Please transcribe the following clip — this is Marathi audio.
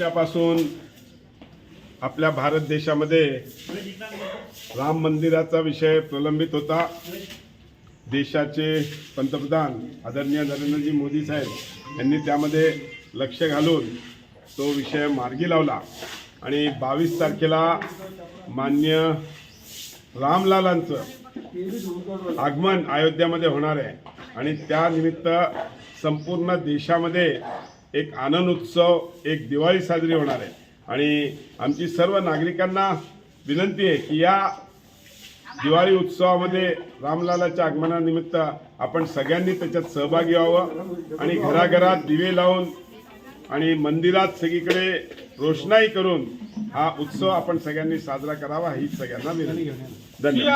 त्यापासून आपल्या भारत देशामध्ये राम मंदिराचा विषय प्रलंबित होता. देशाचे पंतप्रधान आदरणीय नरेंद्रजी मोदी साहेब यांनी त्यामध्ये लक्ष घालून तो विषय मार्गी लावला. आणि बावीस तारखेला मान्य रामलालांचं आगमन अयोध्यामध्ये होणार आहे. आणि त्यानिमित्त संपूर्ण देशामध्ये एक आनंद उत्सव एक दिवाळी साजरी होणार आहे. आणि आमची सर्व नागरिकांना विनंती आहे की या दिवाळी उत्सवामध्ये रामलालाच्या आगमनानिमित्त आपण सगळ्यांनी त्याच्यात सहभागी व्हावं आणि घराघरात दिवे लावून आणि मंदिरात सगळीकडे रोषणाई करून हा उत्सव आपण सगळ्यांनी साजरा करावा ही सगळ्यांना विनंती. धन्यवाद.